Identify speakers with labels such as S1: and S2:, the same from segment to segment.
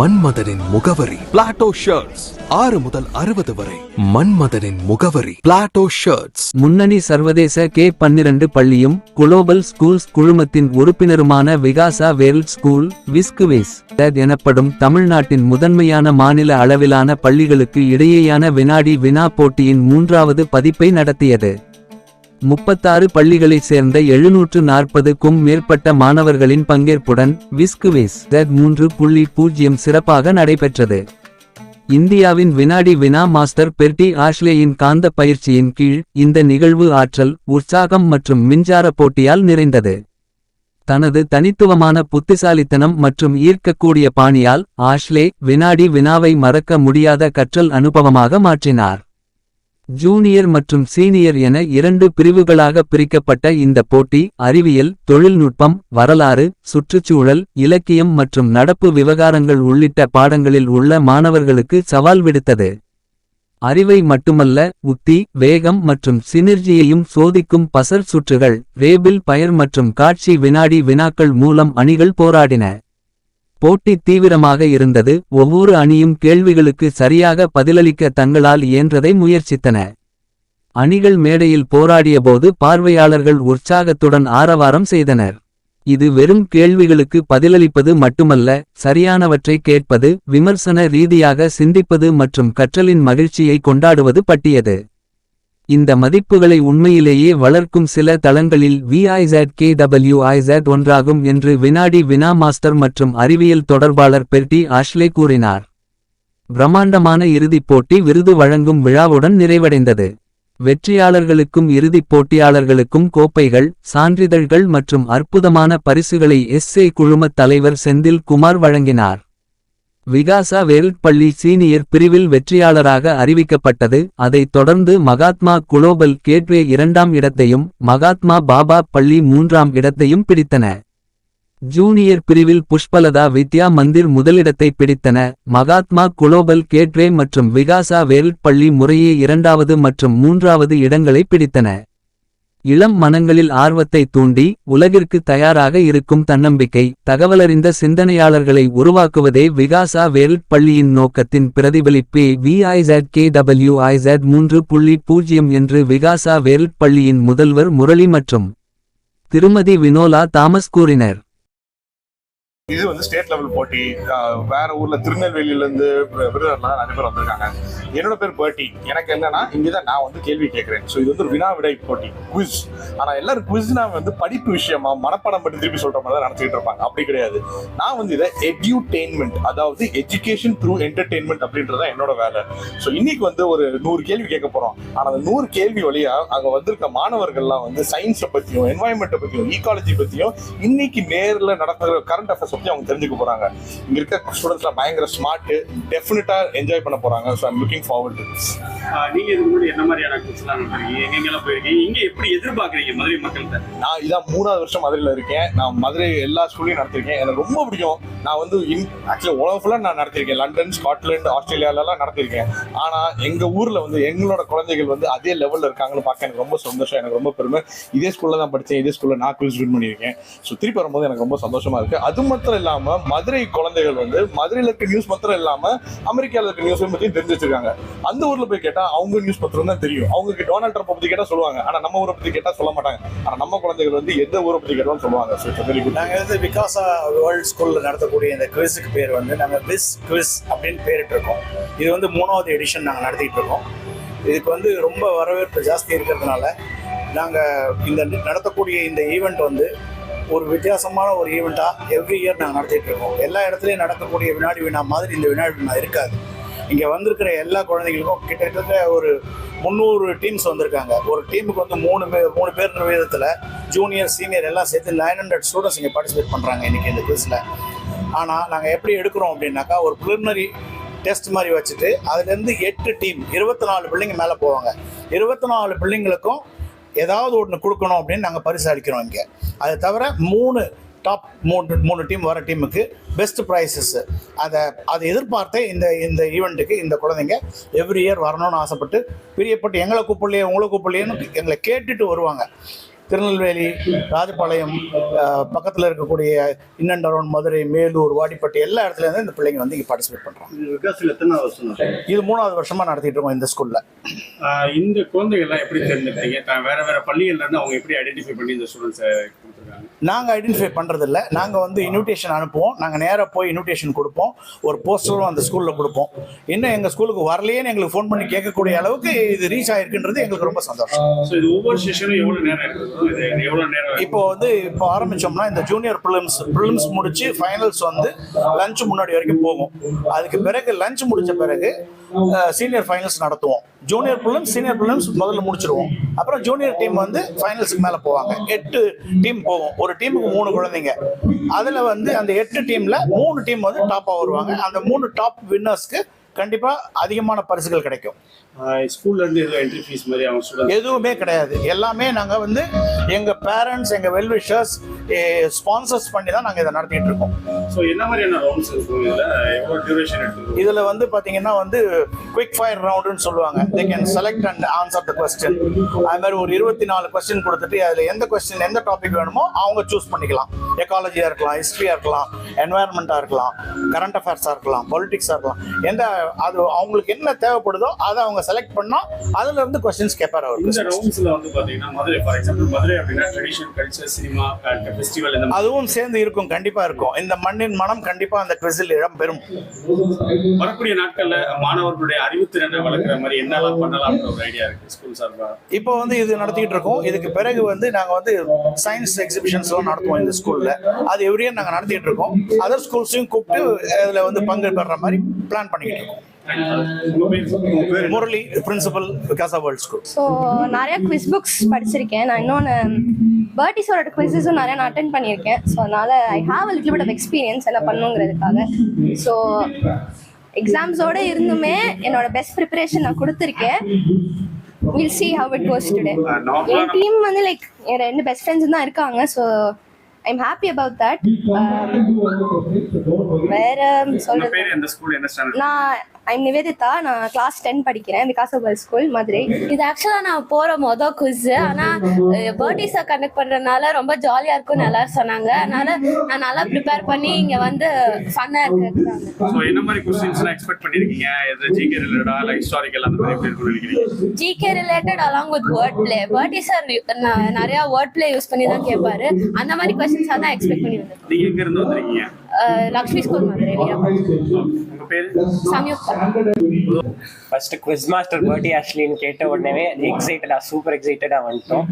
S1: மன்மதனின் முகவரி. Plato shirts ஆறு முதல் அறுபது வரை. மன்மதனின் முகவரி. பிளாட்டோ ஷர்ட்ஸ்
S2: முன்னணி சர்வதேச கே பன்னிரண்டு பள்ளியும் குளோபல் ஸ்கூல்ஸ் குழுமத்தின் உறுப்பினருமான விகாசா வேர்ல்ட் ஸ்கூல் விஸ்குவேஸ் எனப்படும் தமிழ்நாட்டின் முதன்மையான மாநில அளவிலான பள்ளிகளுக்கு இடையேயான வினாடி வினா போட்டியின் மூன்றாவது பதிப்பை நடத்தியது. முப்பத்தாறு பள்ளிகளைச் சேர்ந்த எழுநூற்று நாற்பதுக்கும் மேற்பட்ட மாணவர்களின் பங்கேற்புடன் விஸ்குவேஸ் மூன்று புள்ளி பூஜ்ஜியம் சிறப்பாக நடைபெற்றது. இந்தியாவின் வினாடி வினா மாஸ்டர் பெர்டி ஆஷ்லேயின் காந்த பயிற்சியின் கீழ் இந்த நிகழ்வு ஆற்றல் உற்சாகம் மற்றும் மின்சார போட்டியால் நிறைந்தது. தனது தனித்துவமான புத்திசாலித்தனம் மற்றும் ஈர்க்கக்கூடிய பாணியால் ஆஷ்லே வினாடி வினாவை மறக்க முடியாத கற்றல் அனுபவமாக மாற்றினார். ஜூனியர் மற்றும் சீனியர் என இரண்டு பிரிவுகளாக பிரிக்கப்பட்ட இந்த போட்டி அறிவியல் தொழில்நுட்பம் வரலாறு சுற்றுச்சூழல் இலக்கியம் மற்றும் நடப்பு விவகாரங்கள் உள்ளிட்ட பாடங்களில் உள்ள மாணவர்களுக்கு சவால் விடுத்தது. அறிவை மட்டுமல்ல உத்தி வேகம் மற்றும் சினிர்ஜியையும் சோதிக்கும் பசர் சுற்றுகள் ரேபிள் பயர் மற்றும் காட்சி வினாடி வினாக்கள் மூலம் அணிகள் போராடின. போட்டி தீவிரமாக இருந்தது. ஒவ்வொரு அணியும் கேள்விகளுக்கு சரியாக பதிலளிக்க தங்களால் இயன்றதை முயற்சித்தன. அணிகள் மேடையில் போராடியபோது பார்வையாளர்கள் உற்சாகத்துடன் ஆரவாரம் செய்தனர். இது வெறும் கேள்விகளுக்கு பதிலளிப்பது மட்டுமல்ல சரியானவற்றை கேட்பது விமர்சன ரீதியாக சிந்திப்பது மற்றும் கற்றலின் மகிழ்ச்சியை கொண்டாடுவது பட்டியது இந்த மதிப்புகளை உண்மையிலேயே வளர்க்கும் சில தளங்களில் விஐசட் கேடபிள்யூஐசட் ஒன்றாகும் என்று வினாடி வினா மாஸ்டர் மற்றும் அறிவியல் தொடர்பாளர் பெர்டி ஆஷ்லே கூறினார். பிரம்மாண்டமான இறுதிப் போட்டி விருது வழங்கும் விழாவுடன் நிறைவடைந்தது. வெற்றியாளர்களுக்கும் இறுதிப் போட்டியாளர்களுக்கும் கோப்பைகள் சான்றிதழ்கள் மற்றும் அற்புதமான பரிசுகளை எஸ்ஏ குழுமத் தலைவர் செந்தில் குமார் வழங்கினார். விகாசா வேல்ட் பள்ளி சீனியர் பிரிவில் வெற்றியாளராக அறிவிக்கப்பட்டது. அதைத் தொடர்ந்து மகாத்மா குளோபல் கேட்வே இரண்டாம் இடத்தையும் மகாத்மா பாபா பள்ளி மூன்றாம் இடத்தையும் பிடித்தன. ஜூனியர் பிரிவில் புஷ்பலதா வித்யா மந்திர் முதலிடத்தை பிடித்தன. மகாத்மா குளோபல் கேட்வே மற்றும் விகாசா வேல்ட் பள்ளி முறையே இரண்டாவது மற்றும் மூன்றாவது இடங்களை பிடித்தன. இளம் மனங்களில் ஆர்வத்தை தூண்டி உலகிற்கு தயாராக இருக்கும் தன்னம்பிக்கை தகவலறிந்த சிந்தனையாளர்களை உருவாக்குவதே விகாசா வேல்ட் பள்ளியின் நோக்கத்தின் பிரதிபலிப்பே. விஐசட் கே டபிள்யூ ஐசட் மூன்று புள்ளி பூஜ்ஜியம் என்று விகாசா வேல்ட் பள்ளியின் முதல்வர் முரளி மற்றும் திருமதி வினோலா தாமஸ் கூறினர்.
S3: இது வந்து ஸ்டேட் லெவல் போட்டி. வேற ஊர்ல திருநெல்வேலியில இருந்து விருதுலாம் நிறைய பேர் வந்திருக்காங்க. என்னோட பேர் பேர்ட்டி. எனக்கு என்னன்னா இங்கதான் நான் வந்து கேள்வி கேட்கிறேன். ஸோ இது வந்து ஒரு வினா விடை போட்டி குவிஸ் ஆனா எல்லாரும் குவிஸ்னா வந்து படிப்பு விஷயமா மனப்பாடம் பற்றி திருப்பி சொல்ற மாதிரி தான் நினைச்சிட்டு இருப்பாங்க. அப்படி கிடையாது. நான் வந்து இதை எட்யூடெயின்மெண்ட் அதாவது எஜுகேஷன் த்ரூ என்டர்டெயின்மெண்ட் அப்படின்றத என்னோட வேலை. ஸோ இன்னைக்கு வந்து ஒரு நூறு கேள்வி கேட்க போறோம். ஆனா அந்த நூறு கேள்வி வழியா அங்க வந்திருக்க மாணவர்கள்லாம் வந்து சயின்ஸை பத்தியும் என்வாயன்மெண்ட்டை பத்தியும் ஈகாலஜி பத்தியும் இன்னைக்கு நேரில் நடக்கிற கரண்ட் அஃபேர்ஸ் பத்தி அவங்க தெரிஞ்சுக்க போறாங்க. இங்க இருக்க ஸ்டூடெண்ட்ஸ்லாம் பயங்கர ஸ்மார்ட் டெஃபினட்டா என்ஜாய் பண்ண போறாங்க. So I'm looking forward to
S4: ah நீங்க இதுக்கு முன்னாடி என்ன மாதிரியான கோர்ஸ்லாம் நடத்துறீங்க எங்கெங்கெல்லாம் போயிருக்கீங்க? இங்க எப்படி எதிர்பார்க்கறீங்க மதுரை மக்கள்கிட்ட?
S3: நான் இதான் மூணாவது வருஷம் மதுரையில் இருக்கேன். நான் மதுரை எல்லா ஸ்கூல்லையும் நடத்திருக்கேன். எனக்கு ரொம்ப பிடிக்கும். நான் வந்து இன் ஆக்சுவலி உலகம் ஃபுல்லாக நான் நடத்திருக்கேன். London Scotland ஆஸ்திரேலியாலலாம் நடத்திருக்கேன். ஆனால் எங்கள் ஊரில் வந்து எங்களோட குழந்தைகள் வந்து அதே லெவலில் இருக்காங்கன்னு பார்க்க எனக்கு ரொம்ப சந்தோஷம். எனக்கு ரொம்ப பெருமை. இதே ஸ்கூலில் தான் படித்தேன். இதே ஸ்கூலில் நான் குவிஸ் வின் பண்ணியிருக்கேன். ஸோ திருப்பி வரும்போது எனக்கு ரொம்ப சந்தோஷமா இருக்கு. அது மாத்திரம் இல்லாமல் மதுரை குழந்தைகள் வந்து மதுரையில் இருக்க நியூஸ் மாத்திரம் இல்லாமல் அமெரிக்காவில் இருக்க நியூஸ் பத்தியும் தெரிஞ்சு வச்சிருக்காங்க. அந்த ஊரில் போய் கேட்டால் அவங்க நியூஸ் பத்திரம் தான் தெரியும். அவங்களுக்கு டொனால்ட் ட்ரம்ப் பற்றி கேட்டால் சொல்லுவாங்க. ஆனால் நம்ம ஊரை பற்றி கேட்டால் சொல்ல மாட்டாங்க. ஆனால் நம்ம குழந்தைகள் வந்து எந்த ஊரை பற்றி கேட்டாலும் சொல்லுவாங்க. ஸோ வெரி குட்
S5: நாங்கள் வந்து விகாசா வேர்ல்ட் ஸ்கூலில் நடத்தக்கூடிய இந்த குவிஸுக்கு பேர் வந்து நாங்கள் விஸ் குவிஸ் அப்படின்னு பேரிட்டு இருக்கோம் இது வந்து மூணாவது எடிஷன் நாங்கள் நடத்திட்டு இருக்கோம். இதுக்கு வந்து ரொம்ப வரவேற்பு ஜாஸ்தி இருக்கிறதுனால நாங்கள் இந்த நடத்தக்கூடிய இந்த ஈவெண்ட் வந்து ஒரு வித்தியாசமான ஒரு ஈவெண்ட்டாக எவ்ரி இயர் நாங்கள் நடத்திட்டு இருக்கோம். எல்லா இடத்துலையும் நடக்கக்கூடிய வினாடி வினா மாதிரி இந்த வினாடி வினா இருக்காது. இங்கே வந்திருக்கிற எல்லா குழந்தைங்களுக்கும் கிட்டத்தட்ட ஒரு முந்நூறு டீம்ஸ் வந்திருக்காங்க. ஒரு டீமுக்கு வந்து மூணு பேர் மூணு பேர் விதத்தில் ஜூனியர் சீனியர் எல்லாம் சேர்த்து நைன் ஹண்ட்ரட் ஸ்டூடெண்ட்ஸ் இங்கே பார்ட்டிசிபேட் பண்ணுறாங்க இன்றைக்கி இந்த குவிஸில் ஆனால் நாங்கள் எப்படி எடுக்கிறோம் அப்படின்னாக்கா ஒரு ப்ரிலிமினரி டெஸ்ட் மாதிரி வச்சுட்டு அதுலேருந்து எட்டு டீம் இருபத்தி நாலு பிள்ளைங்க மேலே போவாங்க. இருபத்தி நாலு பிள்ளைங்களுக்கும் ஏதாவது ஒன்று கொடுக்கணும் அப்படின்னு நாங்கள் பரிசு அளிக்கிறோம் இங்கே. அது தவிர மூணு டாப் மூணு மூணு டீம் வர டீமுக்கு பெஸ்ட் ப்ரைஸஸ் அதை அதை எதிர்பார்த்தே இந்த இந்த ஈவெண்ட்டுக்கு இந்த குழந்தைங்க எவ்ரி இயர் வரணும்னு ஆசைப்பட்டு பிரியப்பட்டு எங்களை கூப்பிடலையே உங்களை கூப்பிடலையேன்னு எங்களை கேட்டுட்டு வருவாங்க. திருநெல்வேலி ராஜபாளையம் பக்கத்தில் இருக்கக்கூடிய in and around Madurai Melur Vadipatti எல்லா இடத்துலேருந்து இந்த பிள்ளைங்க வந்து இங்கே பார்ட்டிசிபேட் பண்ணுறாங்க
S4: விகாசில் எத்தனை வருஷம்
S5: இது மூணாவது வருஷமாக நடத்திட்டு இருக்கோம் இந்த ஸ்கூலில்
S4: இந்த குழந்தைகள்லாம் எப்படி தேர்ந்தெடுத்தீங்க த- வேற வேற பள்ளிகள்ல இருந்து அவங்க எப்படி ஐடென்டிஃபை பண்ணி இந்த ஸ்டூடெண்ட்ஸை
S5: நாங்கள் ஐடென்டிஃபை பண்ணுறதில்ல நாங்கள் வந்து இன்விடேஷன் அனுப்புவோம். நாங்கள் நேராக போய் இன்விடேஷன் கொடுப்போம். ஒரு போஸ்டரும் அந்த ஸ்கூலில் கொடுப்போம். இன்னும் எங்கள் ஸ்கூலுக்கு வரலையேன்னு எங்களுக்கு ஃபோன் பண்ணி கேட்கக்கூடிய அளவுக்கு இது ரீச் ஆயிருக்குன்றது எங்களுக்கு ரொம்ப சந்தோஷம்.
S4: ஒவ்வொரு செஷனும் எவ்வளவு நேரம்
S5: இப்போ வந்து இப்போ ஆரம்பிச்சோம்னா இந்த ஜூனியர் ப்ரிலிம்ஸ் ப்ரிலிம்ஸ் முடிச்சு ஃபைனல்ஸ் வந்து லஞ்ச் முன்னாடி வரைக்கும் போகும். அதுக்கு பிறகு லஞ்ச் முடிச்ச பிறகு சீனியர் ஃபைனல்ஸ் நடத்துவோம். ஜூனியர் ப்ரிலிம்ஸ் சீனியர் ப்ரிலிம்ஸ் முதல்ல முடிச்சிருவோம். அப்புறம் ஜூனியர் டீம் வந்து ஃபைனல்ஸுக்கு மேலே போவாங்க. எட்டு டீம் போகும். ஒரு டீமுக்கு மூணு குழந்தைங்க. அதில் வந்து அந்த எட்டு டீமில் மூணு டீம் வந்து டாப்பாக வருவாங்க. அந்த மூணு டாப் வின்னர்ஸ்க்கு கண்டிப்பாக அதிகமான பரிசுகள் கிடைக்கும்.
S4: ஸ்கூல்ல இருந்து எதுவும் என்ட்ரி ஃபீஸ் மாதிரி அவங்க
S5: எதுவுமே கிடையாது. எல்லாமே நாங்கள் வந்து எங்கள் பேரண்ட்ஸ் எங்கள் வெல்விஷர்ஸ் ஸ்பான்சர்ஸ் பண்ணி தான் நாங்கள் இதை நடத்திட்டு இருக்கோம்.
S4: ஸோ என்ன மாதிரியான ரவுண்ட்ஸ் இருக்கும் டியூரேஷன்
S5: இதில் வந்து பார்த்தீங்கன்னா வந்து குவிக் ஃபயர் ரவுண்டுன்னு சொல்லுவாங்க. They can select and answer the question அது மாதிரி ஒரு இருபத்தி நாலு கொஸ்டின் கொடுத்துட்டு அதில் எந்த கொஸ்டின் எந்த டாபிக் வேணுமோ அவங்க சூஸ் பண்ணிக்கலாம். எக்காலஜியாக இருக்கலாம் ஹிஸ்ட்ரியாக இருக்கலாம் என்வாயர்மெண்ட்டாக இருக்கலாம் கரண்ட் அஃபேர்ஸாக இருக்கலாம் பொலிட்டிக்ஸாக இருக்கலாம். எந்த அது அவங்களுக்கு என்ன தேவைப்படுதோ அதை அவங்க செலக்ட் பண்ணால் அதுல இருந்து கொஸ்டின்ஸ் கேட்பார்
S4: இந்த
S5: அவருக்கு
S4: ரவுண்ட்ஸ்ல வந்து பாத்தீங்கன்னா மதுரை ஃபார் எக்ஸாம்பிள் மதுரை அப்படின்னா ட்ரெடிஷன் கல்ச்சர் சினிமா ஃபெஸ்டிவல் இந்த
S5: அதுவும் சேர்ந்து இருக்கும் கண்டிப்பா இருக்கும். இந்த மண்ணின் மனம் கண்டிப்பா அந்த குவிஸில் இடம் பெறும்.
S4: வரக்கூடிய நாட்கள்ல மாணவர்களுடைய அறிவுத்திறனை வளர்க்குற மாதிரி என்னெல்லாம் பண்ணலாம்ன்ற ஒரு ஐடியா இருக்கு ஸ்கூல் சார்பா?
S5: இப்போ வந்து இது நடத்திட்டு இருக்கோம். இதுக்கு பிறகு வந்து நாங்க வந்து சயின்ஸ் எக்ஸிபிஷன்ஸ் எல்லாம் நடத்துவோம் இந்த ஸ்கூல்ல அது எவ்ரி இயர் நாங்க நடத்திட்டு இருக்கோம். அதர் ஸ்கூல்ஸையும் கூப்பிட்டு அதுல வந்து பங்கு பெற மாதிரி பிளான் பண்ணிக்கிட்டு இருக்கோம். Murali principal Vikasa world school
S6: so நிறைய குவிஸ் புக்ஸ் படிச்சிருக்கேன். நான் இன்னொன்று பர்டிஸோட குவிஸஸும் நிறைய நான் அட்டன் பண்ணியிருக்கேன். ஸோ அதனால I have a little bit of experience என்ன பண்ணுங்கிறதுக்காக. ஸோ எக்ஸாம்ஸோட இருந்துமே என்னோட பெஸ்ட் ப்ரிப்பரேஷன் நான் கொடுத்துருக்கேன். Will see how it goes today.
S4: Normal ஆ
S6: என் டீம் வந்து லைக் என் ரெண்டு பெஸ்ட் ஃப்ரெண்ட்ஸ் தான் இருக்காங்க. So I'm happy about that வேற சொல்றது நான் ஐம் நிவேதிதா நான் கிளாஸ் டென் படிக்கிறேன் விகாஸ் கேர்ள்ஸ் ஸ்கூல் மதுரை.
S7: இது ஆக்சுவலா நான் போற மொதல் குவிஸ் ஆனா பர்த்டேஸை கண்டக்ட் பண்றதுனால ரொம்ப ஜாலியா இருக்கும்னு எல்லாரும் சொன்னாங்க. அதனால நான் நல்லா ப்ரிப்பேர் பண்ணி இங்க வந்து ஃபன்னா இருக்கிறதுக்காங்க
S4: ஸோ என்ன மாதிரி கொஸ்டின்ஸ்லாம் எக்ஸ்பெக்ட் பண்ணிருக்கீங்க? எது ஜிகே ரிலேட்டடா இல்லை ஹிஸ்டாரிக்கல் அந்த மாதிரி எப்படி இருக்கும்னு நினைக்கிறீங்க?
S7: GK related along with word play birthday sir நிறைய வேர்ட் பிளே யூஸ் பண்ணி தான் கேட்பாரு அந்த மாதிரி கொஸ்டின்ஸாக தான் எக்ஸ்பெக்ட் பண்ணி வந்திருக்கோம்.
S4: நீங்க எங்க இருந்து வந்திருக்கீங்க?
S7: Lakshmi school Madurai
S8: first quiz master birthday ஆஷ்லின்னு கேட்ட உடனே எக்ஸைட்டடா சூப்பர் எக்ஸைட்டடா வந்துட்டோம்.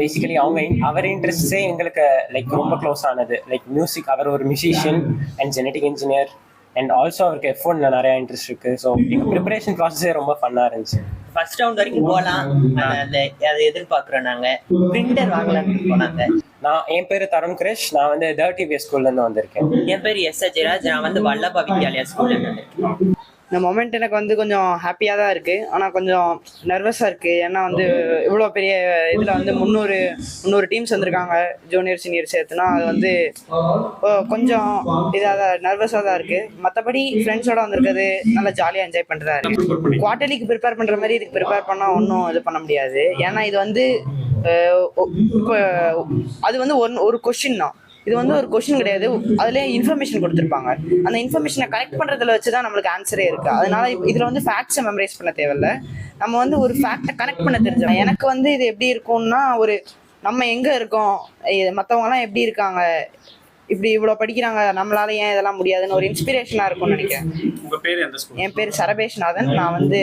S8: பேசிக்கலி அவங்க அவர் இன்ட்ரெஸ்ட்ஸே எங்களுக்கு லைக் ரொம்ப க்ளோஸ் ஆனது. லைக் மியூசிக் அவர் ஒரு musician and genetic engineer and also அவருக்கு எஃபோன்ல நிறைய இன்ட்ரெஸ்ட் இருக்கு. ஸோ எங்கள் ப்ரிப்பரேஷன் ப்ராசஸே ரொம்ப ஃபன்னாக இருந்துச்சு.
S9: ஃபர்ஸ்ட் ரவுண்ட் வரைக்கும் போகலாம் அந்த அதை எதிர்பார்க்குறோம் நாங்கள் பிரிண்டர் வாங்கலாம்னு நாங்கள்
S8: நான் என் பேர் தருண் கிரிஷ். நான் வந்து தேர்ட்டி பி ஸ்கூல்லேருந்து வந்திருக்கேன்.
S9: என் பேர் எஸ் அஜயராஜ் நான் வந்து வல்லபா வித்யாலயா ஸ்கூல்ல இருந்து வந்திருக்கேன்.
S10: இந்த மொமெண்ட் எனக்கு வந்து கொஞ்சம் ஹாப்பியாக தான் இருக்குது ஆனால் கொஞ்சம் நர்வஸாக இருக்குது ஏன்னா வந்து இவ்வளோ பெரிய இதில் வந்து முந்நூறு முந்நூறு டீம்ஸ் வந்திருக்காங்க ஜூனியர் சீனியர் சேர்த்துனா அது வந்து கொஞ்சம் இதாக தான் நர்வஸாக தான் இருக்குது மற்றபடி ஃப்ரெண்ட்ஸோட வந்திருக்கிறது நல்லா ஜாலியாக என்ஜாய் பண்ணுறதா இருக்குது குவார்டர்லிக்கு ப்ரிப்பேர் பண்ணுற மாதிரி இதுக்கு ப்ரிப்பேர் பண்ணால் ஒன்றும் இது பண்ண முடியாது. ஏன்னா இது வந்து இப்போ அது வந்து ஒன் ஒரு கொஷின் தான். இது வந்து ஒரு கொஷின் கிடையாது. அதுலேயே இன்ஃபர்மேஷன் கொடுத்துருப்பாங்க. அந்த இன்ஃபர்மேஷனை கலெக்ட் பண்ணுறதுல வச்சு தான் நம்மளுக்கு ஆன்சரே இருக்கு. அதனால இதுல வந்து ஃபேக்ட்ஸை மெமரைஸ் பண்ண தேவையில்ல. நம்ம வந்து ஒரு ஃபேக்டை கனெக்ட் பண்ண தெரிஞ்சோம் எனக்கு வந்து இது எப்படி இருக்கும்னா ஒரு நம்ம எங்க இருக்கோம்? இது மத்தவங்கலாம் எப்படி இருக்காங்க? இப்படி இவ்வளோ படிக்கிறாங்க. நம்மளால ஏன் இதெல்லாம் முடியாதுன்னு ஒரு இன்ஸ்பிரேஷனாக இருக்கும்னு நினைக்கிறேன். என் பேர் சரபேஷ்நாதன். நான் வந்து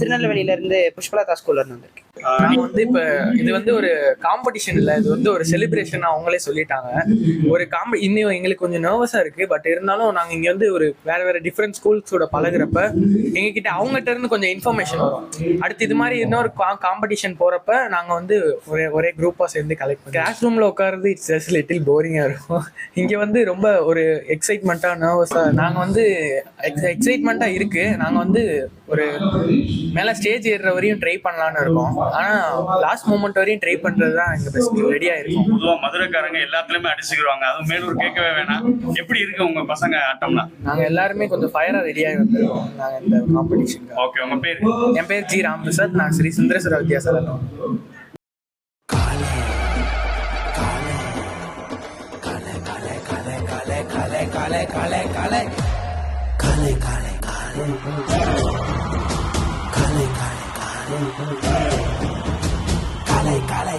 S10: திருநெல்வேலியில இருந்து புஷ்பலதா ஸ்கூல்ல இருந்து வந்திருக்கேன்.
S11: நான் வந்து இப்ப இது வந்து ஒரு காம்படிஷன் இல்ல இது வந்து ஒரு செலிப்ரேஷன் அவங்களே சொல்லிட்டாங்க. ஒரு காம்ப இன்னும் எங்களுக்கு கொஞ்சம் நர்வஸா இருக்கு பட் இருந்தாலும் நாங்க இங்க வந்து ஒரு வேற வேற டிஃப்ரெண்ட் ஸ்கூல்ஸோட பழகுறப்ப எங்க கிட்ட அவங்ககிட்ட இருந்து கொஞ்சம் இன்ஃபர்மேஷன் வரும். அடுத்து இது மாதிரி இன்னொரு காம்படிஷன் போறப்ப நாங்க வந்து ஒரே ஒரே குரூப்பா சேர்ந்து கலெக்ட் பண்ணி கிளாஸ் ரூம்ல உட்காருது இட்ஸ் ஜஸ்ட் லிட்டில் போரிங்கா இருக்கும். இங்க வந்து ரொம்ப ஒரு எக்ஸைட்மெண்ட்டா நர்வஸா நாங்க வந்து எக்ஸைட்மெண்ட்டா இருக்கு. நாங்க வந்து ஒரு மேல ஸ்டேஜ் ஏறுற வரையும் ட்ரை பண்ணலாம்னு இருக்கோம். ஆனால் லாஸ்ட் மூமெண்ட் வரையும் ட்ரை பண்ணுறது தான் எங்கள் பெஸ்ட் ரெடியாக இருக்கும்
S4: பொதுவாக மதுரைக்காரங்க எல்லாத்துலேயுமே அடிச்சுக்கிடுவாங்க அதுவும் மேலூர் கேட்கவே வேணாம் எப்படி இருக்கு உங்கள் பசங்க ஆட்டம்னா
S11: நாங்கள் எல்லாருமே கொஞ்சம் ஃபயராக ரெடியாக வந்துருக்கோம் நாங்கள் இந்த காம்படிஷன்
S4: ஓகே உங்கள் பேர்
S11: என் பேர் ஜி ராம்பிரசாத் நான் ஸ்ரீ சுந்தரேஸ்வர வித்யாசாலம்
S1: காலை
S12: காலை காலை காலை காலை காலை காலை காலை காலை